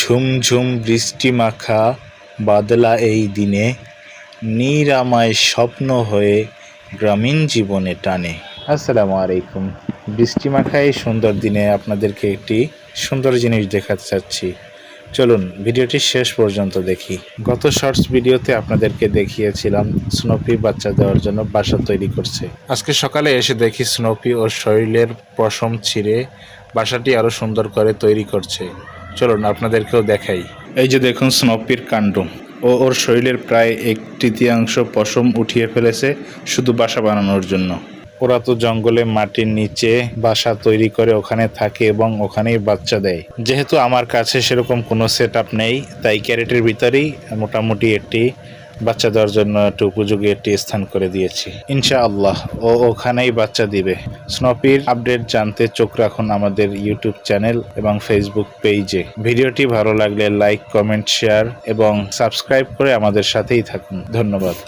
ঝুমঝুম বৃষ্টি মাখা বাদলা এই দিনে, নিরাময় স্বপ্ন হয়ে গ্রামীণ জীবনে টানে। আসসালামু আলাইকুম। বৃষ্টি মাখা এই সুন্দর দিনে আপনাদেরকে একটি সুন্দর জিনিস দেখাতে চাচ্ছি। চলুন, ভিডিওটি শেষ পর্যন্ত দেখি। গত শর্টস ভিডিওতে আপনাদেরকে দেখিয়েছিলাম স্নোপি বাচ্চা দেওয়ার জন্য বাসা তৈরি করছে। আজকে সকালে এসে দেখি স্নোপি ওর শরীরের পশম ছিঁড়ে বাসাটি আরও সুন্দর করে তৈরি করছে। চলুন আপনাদেরকেও দেখাই। এই যে দেখুন স্নপির কাণ্ড। ও ওর শরীরের প্রায় এক তৃতীয়াংশ পশম উঠিয়ে ফেলেছে শুধু বাসা বানানোর জন্য। ওরা তো জঙ্গলে মাটির নিচে বাসা তৈরি করে ওখানে থাকে এবং ওখানেই বাচ্চা দেয়। যেহেতু আমার কাছে সেরকম কোনো সেট নেই, তাই ক্যারেটের ভিতরেই মোটামুটি একটি বাচ্চা দেওয়ার জন্য একটু উপযোগী একটি স্থান করে দিয়েছি। ইনশাআল্লাহ, ও ওখানেই বাচ্চা দিবে। স্নপির আপডেট জানতে চোখ রাখুন আমাদের ইউটিউব চ্যানেল এবং ফেসবুক পেজে। ভিডিওটি ভালো লাগলে লাইক, কমেন্ট, শেয়ার এবং সাবস্ক্রাইব করে আমাদের সাথেই থাকুন। ধন্যবাদ।